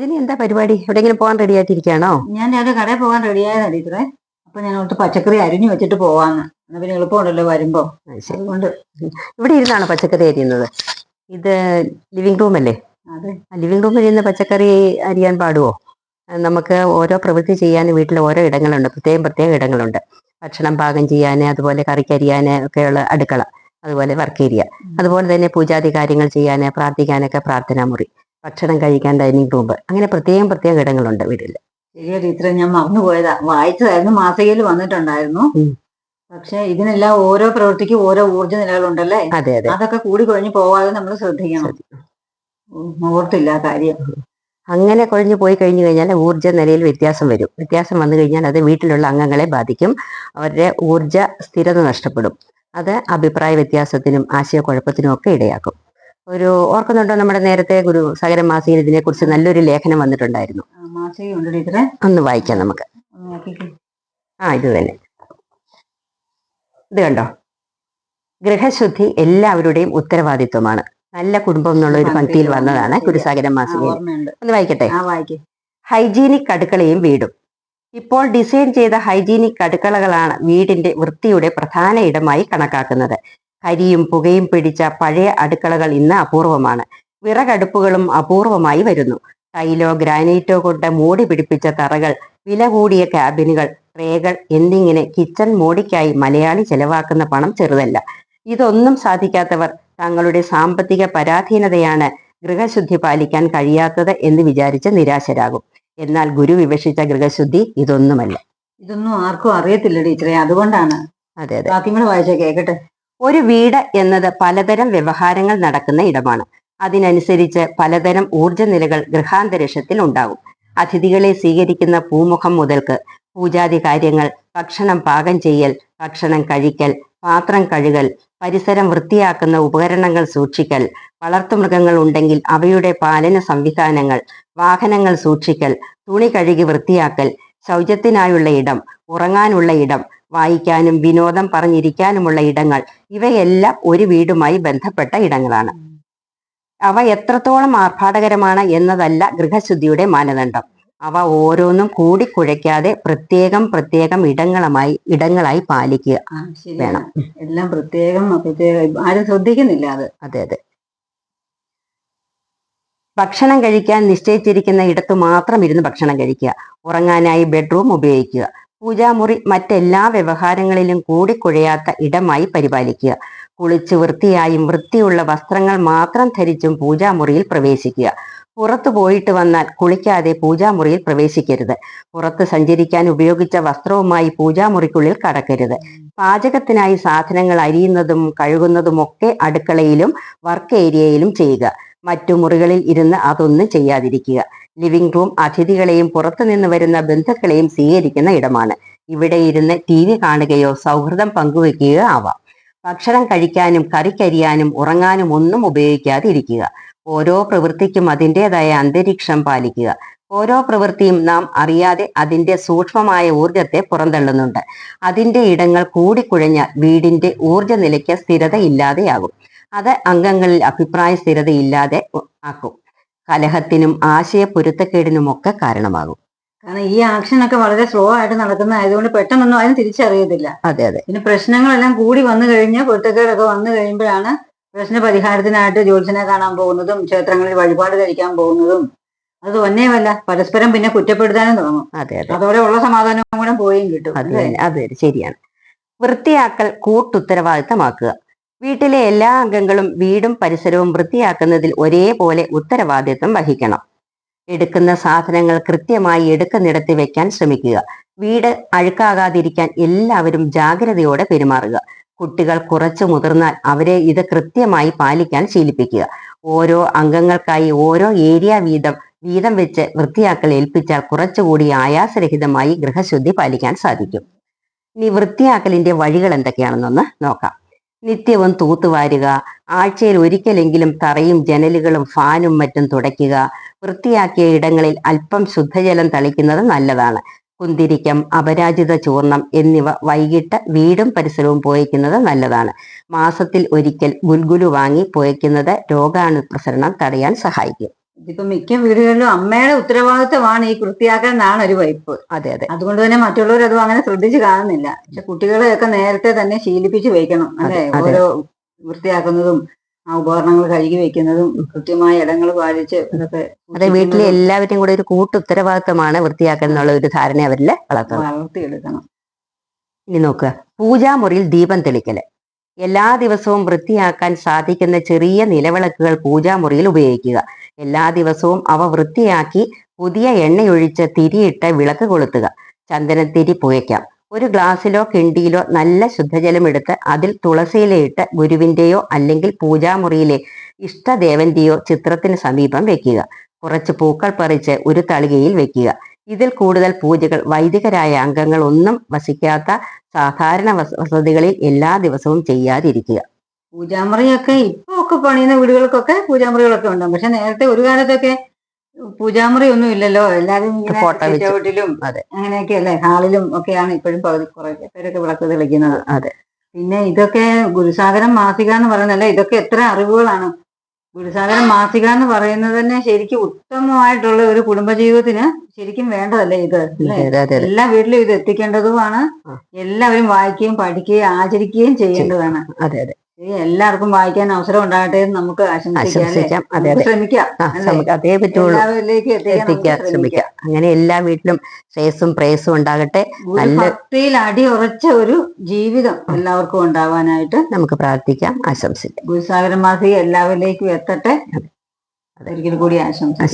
രജനി എന്താ പരിപാടി? എവിടെയെങ്കിലും പോകാൻ റെഡി ആയിട്ടിരിക്കാണോ ഞാൻ രാവിലെ കടയിൽ പോകാൻ റെഡി ആയതാ ടീച്ചറെ. അപ്പൊ ഞാൻ അവിടുത്തെ പച്ചക്കറി അരിഞ്ഞു വെച്ചിട്ട് പോവാന്ന്. എന്നാ പിന്നെ എളുപ്പമുണ്ടല്ലോ വരുമ്പോ. അതുകൊണ്ട് ഇവിടെ ഇരുന്നാണ് പച്ചക്കറി അരിയുന്നത്? ഇത് ലിവിംഗ് റൂം അല്ലേ? അതെ. ലിവിംഗ് റൂമിൽ ഇരുന്ന് പച്ചക്കറി അരിയാൻ പാടുവോ? നമുക്ക് ഓരോ പ്രവൃത്തി ചെയ്യാൻ വീട്ടിൽ ഓരോ ഇടങ്ങളുണ്ട്. പ്രത്യേകം പ്രത്യേക ഇടങ്ങളുണ്ട്. ഭക്ഷണം പാകം ചെയ്യാൻ അതുപോലെ കറിക്കരിയാൻ ഒക്കെയുള്ള അടുക്കള. അതുപോലെ വർക്ക് ഏരിയ. അതുപോലെ തന്നെ പൂജാതി കാര്യങ്ങൾ ചെയ്യാൻ പ്രാർത്ഥിക്കാനൊക്കെ പ്രാർത്ഥനാ മുറി ഭക്ഷണം കഴിക്കാൻ ഡൈനിങ് റൂം. അങ്ങനെ പ്രത്യേകം പ്രത്യേക ഇടങ്ങളുണ്ട് വീട്ടിൽ ശരിയാ ടീച്ചറെ ഞാൻ മറന്നുപോയതാ. വായിച്ചതായിരുന്നു മാസികയിൽ വന്നിട്ടുണ്ടായിരുന്നു. പക്ഷെ ഇതിനെല്ലാം ഓരോ പ്രവൃത്തിക്കും ഓരോ ഊർജ നിലകളുണ്ടല്ലേ? അതെ അതെ. അതൊക്കെ കൂടി കുഴഞ്ഞു പോവാതെ നമ്മൾ ശ്രദ്ധിക്കണം. ഓർത്തില്ല കാര്യം. അങ്ങനെ കുഴഞ്ഞു പോയി കഴിഞ്ഞു കഴിഞ്ഞാൽ ഊർജ നിലയിൽ വ്യത്യാസം വരും. വ്യത്യാസം വന്നു കഴിഞ്ഞാൽ അത് വീട്ടിലുള്ള അംഗങ്ങളെ ബാധിക്കും. അവരുടെ ഊർജ സ്ഥിരത നഷ്ടപ്പെടും. അത് അഭിപ്രായ വ്യത്യാസത്തിനും ആശയക്കുഴപ്പത്തിനും ഒക്കെ ഇടയാക്കും. ഒരു ഓർക്കുന്നുണ്ടോ നമ്മുടെ നേരത്തെ ഗുരു സകര മാസികയിൽ ഇതിനെക്കുറിച്ച് നല്ലൊരു ലേഖനം വന്നിട്ടുണ്ടായിരുന്നു. ഒന്ന് വായിക്കാം നമുക്ക്. ആ ഇത് തന്നെ. ഇത് കണ്ടോ? ഗൃഹശുദ്ധി എല്ലാവരുടെയും ഉത്തരവാദിത്വമാണ്. നല്ല കുടുംബം എന്നുള്ള ഒരു പങ്ക്തിയിൽ വന്നതാണ് ഗുരുസാഗരം മാസിക മാസികയിൽ. ഒന്ന് വായിക്കട്ടെ? ഹൈജീനിക് അടുക്കളയും വീടും. ഇപ്പോൾ ഡിസൈൻ ചെയ്ത ഹൈജീനിക് അടുക്കളകളാണ് വീടിന്റെ വൃത്തിയുടെ പ്രധാന ഇടമായി കണക്കാക്കുന്നത്. കരിയും പുകയും പിടിച്ച പഴയ അടുക്കളകൾ ഇന്ന് അപൂർവമാണ്. വിറകടുപ്പുകളും അപൂർവമായി വരുന്നു. ടൈലോ ഗ്രാനൈറ്റോ കൊണ്ട് മൂടി പിടിപ്പിച്ച തറകൾ വില കൂടിയ ക്യാബിനുകൾ ട്രേകൾ എന്നിങ്ങനെ കിച്ചൺ മോടിക്കായി മലയാളി ചെലവാക്കുന്ന പണം ചെറുതല്ല. ഇതൊന്നും സാധിക്കാത്തവർ തങ്ങളുടെ സാമ്പത്തിക പരാധീനതയാണ് ഗൃഹശുദ്ധി പാലിക്കാൻ കഴിയാത്തത് എന്ന് വിചാരിച്ച് നിരാശരാകും. എന്നാൽ ഗുരു വിവക്ഷിച്ച ഗൃഹശുദ്ധി ഇതൊന്നുമല്ല. ഇതൊന്നും ആർക്കും അറിയത്തില്ല ടീച്ചറെ. അതുകൊണ്ടാണ് അതെ അതെ. ബാക്കി കൂടെ വായിച്ചാ കേക്കട്ടെ. ഒരു വീട് എന്നത് പലതരം വ്യവഹാരങ്ങൾ നടക്കുന്ന ഇടമാണ്. അതിനനുസരിച്ച് പലതരം ഊർജ നിലകൾ ഗൃഹാന്തരീക്ഷത്തിൽ ഉണ്ടാകും അതിഥികളെ സ്വീകരിക്കുന്ന പൂമുഖം മുതൽക്ക് പൂജാതി കാര്യങ്ങൾ ഭക്ഷണം പാകം ചെയ്യൽ ഭക്ഷണം കഴിക്കൽ പാത്രം കഴുകൽ പരിസരം വൃത്തിയാക്കുന്ന ഉപകരണങ്ങൾ സൂക്ഷിക്കൽ വളർത്തുമൃഗങ്ങൾ ഉണ്ടെങ്കിൽ അവയുടെ പാലന സംവിധാനങ്ങൾ വാഹനങ്ങൾ സൂക്ഷിക്കൽ തുണി കഴുകി വൃത്തിയാക്കൽ ശൗചത്തിനായുള്ള ഇടം ഉറങ്ങാനുള്ള ഇടം വായിക്കാനും വിനോദം പറഞ്ഞിരിക്കാനുമുള്ള ഇടങ്ങൾ. ഇവയെല്ലാം ഒരു വീടുമായി ബന്ധപ്പെട്ട ഇടങ്ങളാണ്. അവ എത്രത്തോളം ആർഭാടകരമാണ് എന്നതല്ല ഗൃഹശുദ്ധിയുടെ മാനദണ്ഡം. അവ ഓരോന്നും കൂടിക്കുഴയ്ക്കാതെ പ്രത്യേകം പ്രത്യേകം ഇടങ്ങളുമായി ഇടങ്ങളായി പാലിക്കുക വേണം. എല്ലാം പ്രത്യേകം പ്രത്യേകം. ആരും ശ്രദ്ധിക്കുന്നില്ല അത്. അതെ അതെ. ഭക്ഷണം കഴിക്കാൻ നിശ്ചയിച്ചിരിക്കുന്ന ഇടത്ത് മാത്രം ഇരുന്ന് ഭക്ഷണം കഴിക്കുക. ഉറങ്ങാനായി ബെഡ്റൂം ഉപയോഗിക്കുക. പൂജാമുറി മറ്റെല്ലാ വ്യവഹാരങ്ങളിലും കൂടിക്കുഴയാത്ത ഇടമായി പരിപാലിക്കുക. കുളിച്ച് വൃത്തിയായും വൃത്തിയുള്ള വസ്ത്രങ്ങൾ മാത്രം ധരിച്ചും പൂജാമുറിയിൽ പ്രവേശിക്കുക. പുറത്തു പോയിട്ട് വന്നാൽ കുളിക്കാതെ പൂജാമുറിയിൽ പ്രവേശിക്കരുത്. പുറത്ത് സഞ്ചരിക്കാൻ ഉപയോഗിച്ച വസ്ത്രവുമായി പൂജാമുറിക്കുള്ളിൽ കടക്കരുത്. പാചകത്തിനായി സാധനങ്ങൾ അരിയുന്നതും കഴുകുന്നതുമൊക്കെ അടുക്കളയിലും വർക്ക് ഏരിയയിലും ചെയ്യുക. മറ്റു മുറികളിൽ ഇരുന്ന് അതൊന്നും ചെയ്യാതിരിക്കുക. ലിവിംഗ് റൂം അതിഥികളെയും പുറത്തുനിന്ന് വരുന്ന ബന്ധുക്കളെയും സ്വീകരിക്കുന്ന ഇടമാണ്. ഇവിടെ ഇരുന്ന് ടി വി കാണുകയോ സൗഹൃദം പങ്കുവെക്കുകയോ ആവാം. ഭക്ഷണം കഴിക്കാനും കറിക്കരിയാനും ഉറങ്ങാനും ഒന്നും ഉപയോഗിക്കാതെ ഇരിക്കുക ഓരോ പ്രവൃത്തിക്കും അതിന്റെതായ അന്തരീക്ഷം പാലിക്കുക. ഓരോ പ്രവൃത്തിയും നാം അറിയാതെ അതിന്റെ സൂക്ഷ്മമായ ഊർജത്തെ പുറന്തള്ളുന്നുണ്ട്. അതിന്റെ ഇടങ്ങൾ കൂടിക്കുഴഞ്ഞാൽ വീടിന്റെ ഊർജ നിലയ്ക്ക് സ്ഥിരത ഇല്ലാതെയാകും അത് അംഗങ്ങളിൽ അഭിപ്രായ സ്ഥിരതയില്ലാതെ ആക്കും. കലഹത്തിനും ആശയ പൊരുത്തക്കേടിനുമൊക്കെ കാരണമാകും. കാരണം ഈ ആക്ഷൻ ഒക്കെ വളരെ സ്ലോ ആയിട്ട് നടക്കുന്ന ആയതുകൊണ്ട് പെട്ടെന്നൊന്നും ആരും തിരിച്ചറിയത്തില്ല. അതെ അതെ. പിന്നെ പ്രശ്നങ്ങളെല്ലാം കൂടി വന്നു കഴിഞ്ഞ് പൊരുത്തക്കേടൊക്കെ വന്നു കഴിയുമ്പോഴാണ് പ്രശ്ന പരിഹാരത്തിനായിട്ട് ജ്യോത്സ്യനെ കാണാൻ പോകുന്നതും ക്ഷേത്രങ്ങളിൽ വഴിപാട് കഴിക്കാൻ പോകുന്നതും. അത് തന്നെയുമല്ല പരസ്പരം പിന്നെ കുറ്റപ്പെടുത്താനും തുടങ്ങും. അതെ അതെ. അതോടെ ഉള്ള സമാധാനവും കൂടെ പോയും കിട്ടും. അത് ശരിയാണ്. വൃത്തിയാക്കൽ കൂട്ടുത്തരവാദിത്തമാക്കുക. വീട്ടിലെ എല്ലാ അംഗങ്ങളും വീടും പരിസരവും വൃത്തിയാക്കുന്നതിൽ ഒരേപോലെ ഉത്തരവാദിത്വം വഹിക്കണം. എടുക്കുന്ന സാധനങ്ങൾ കൃത്യമായി എടുക്കുന്നിടത്ത് വെക്കാൻ ശ്രമിക്കുക. വീട് അഴുക്കാകാതിരിക്കാൻ എല്ലാവരും ജാഗ്രതയോടെ പെരുമാറുക. കുട്ടികൾ കുറച്ചു മുതിർന്നാൽ അവരെ ഇത് കൃത്യമായി പാലിക്കാൻ ശീലിപ്പിക്കുക. ഓരോ അംഗങ്ങൾക്കായി ഓരോ ഏരിയ വീതം വീതം വെച്ച് വൃത്തിയാക്കൽ ഏൽപ്പിച്ചാൽ കുറച്ചുകൂടി ആയാസരഹിതമായി ഗൃഹശുദ്ധി പാലിക്കാൻ സാധിക്കും. ഇനി വൃത്തിയാക്കലിന്റെ വഴികൾ എന്തൊക്കെയാണെന്നൊന്ന് നോക്കാം. നിത്യവും തൂത്തുവാരുക ആഴ്ചയിൽ ഒരിക്കലെങ്കിലും തറയും ജനലുകളും ഫാനും മറ്റും തുടയ്ക്കുക. വൃത്തിയാക്കിയ ഇടങ്ങളിൽ അല്പം ശുദ്ധജലം തളിക്കുന്നത് നല്ലതാണ്. കുന്തിരിക്കം അപരാജിത ചൂർണം എന്നിവ വൈകിട്ട് വീടും പരിസരവും പോയിക്കുന്നത് നല്ലതാണ്. മാസത്തിൽ ഒരിക്കൽ ഗുൽഗുലു വാങ്ങി പോയിക്കുന്നത് രോഗാണു പ്രസരണം തടയാൻ സഹായിക്കും. ഇതിപ്പോ മിക്ക വീടുകളിലും അമ്മയുടെ ഉത്തരവാദിത്തമാണ് ഈ വൃത്തിയാക്കൽ എന്നാണ് ഒരു വൈപ്പ്. അതെ അതെ. അതുകൊണ്ട് തന്നെ മറ്റുള്ളവർ അതും അങ്ങനെ ശ്രദ്ധിച്ച് കാണുന്നില്ല. പക്ഷെ കുട്ടികളെയൊക്കെ നേരത്തെ തന്നെ ശീലിപ്പിച്ച് വെക്കണം അല്ലെ. ഓരോ വൃത്തിയാക്കുന്നതും ആ ഉപകരണങ്ങൾ കഴുകി വെക്കുന്നതും കൃത്യമായ ഇടങ്ങൾ പാലിച്ച് ഇതൊക്കെ അതെ വീട്ടിലെ എല്ലാവരും കൂടെ ഒരു കൂട്ടു ഉത്തരവാദിത്തമാണ് വൃത്തിയാക്കൽ എന്നുള്ള ഒരു ധാരണ അവരിൽ വളർത്തണം വളർത്തിയെടുക്കണം. ഇനി നോക്കുക. പൂജാമുറിയിൽ ദീപം തെളിക്കൽ. എല്ലാ ദിവസവും വൃത്തിയാക്കാൻ സാധിക്കുന്ന ചെറിയ നിലവിളക്കുകൾ പൂജാമുറിയിൽ ഉപയോഗിക്കുക. എല്ലാ ദിവസവും അവ വൃത്തിയാക്കി പുതിയ എണ്ണയൊഴിച്ച് തിരിയിട്ട് വിളക്ക് കൊളുത്തുക. ചന്ദനത്തിരി പുകയ്ക്കാം. ഒരു ഗ്ലാസ്സിലോ കിണ്ടിയിലോ നല്ല ശുദ്ധജലം എടുത്ത് അതിൽ തുളസിയിലയിട്ട് ഗുരുവിന്റെയോ അല്ലെങ്കിൽ പൂജാമുറിയിലെ ഇഷ്ടദേവന്റെയോ ചിത്രത്തിന് സമീപം വെക്കുക. കുറച്ച് പൂക്കൾ പറിച്ച് ഒരു തളികയിൽ വെക്കുക. ഇതിൽ കൂടുതൽ പൂജകൾ വൈദികരായ അംഗങ്ങൾ ഒന്നും വസിക്കാത്ത സാധാരണ വസ- വസതികളിൽ എല്ലാ ദിവസവും ചെയ്യാതിരിക്കുക. പൂജാമുറിയൊക്കെ ഇപ്പൊ ഒക്കെ പണിയുന്ന വീടുകൾക്കൊക്കെ പൂജാമുറികളൊക്കെ ഉണ്ടാവും പക്ഷെ നേരത്തെ ഒരു കാലത്തൊക്കെ പൂജാമുറി ഒന്നും ഇല്ലല്ലോ. എല്ലാരും അതെ. അങ്ങനെയൊക്കെ അല്ലേ? ഹാളിലും ഒക്കെയാണ് ഇപ്പോഴും പകുതി കുറെ പേരൊക്കെ വിളക്ക് തെളിക്കുന്നത്. അതെ. പിന്നെ ഇതൊക്കെ ഗുരുസാഗരം മാസിക എന്ന് പറയുന്നല്ലേ ഇതൊക്കെ എത്ര അറിവുകളാണ്. ഗുരുസാഗരം മാസിക എന്ന് പറയുന്നത് തന്നെ ശരിക്കും ഉത്തമമായിട്ടുള്ള ഒരു കുടുംബജീവിതത്തിന് ശരിക്കും വേണ്ടതല്ലേ ഇത് എല്ലാ വീട്ടിലും ഇത് എത്തിക്കേണ്ടതുമാണ്. എല്ലാവരും വായിക്കുകയും പഠിക്കുകയും ആചരിക്കുകയും ചെയ്യേണ്ടതാണ്. അതെ അതെ. എല്ലാവർക്കും വായിക്കാൻ അവസരം ഉണ്ടാകട്ടെ എന്ന് നമുക്ക് ആശംസിക്കാം അതെ ശ്രമിക്കാം അതേ പറ്റുള്ളൂ. എത്തിക്കാൻ ശ്രമിക്കാം. അങ്ങനെ എല്ലാ വീട്ടിലും ശ്രേസും പ്രേയസും ഉണ്ടാകട്ടെ. നല്ല- ഭക്തിയിൽ ഉറച്ച ഒരു ജീവിതം എല്ലാവർക്കും ഉണ്ടാവാനായിട്ട് നമുക്ക് പ്രാർത്ഥിക്കാം ആശംസിക്കാം. ഗുരുസാഗര മാസിക എല്ലാവരിലേക്കും എത്തട്ടെ. അതൊരിക്കലും ഒരിക്കൽ കൂടി ആശംസിക്കാം.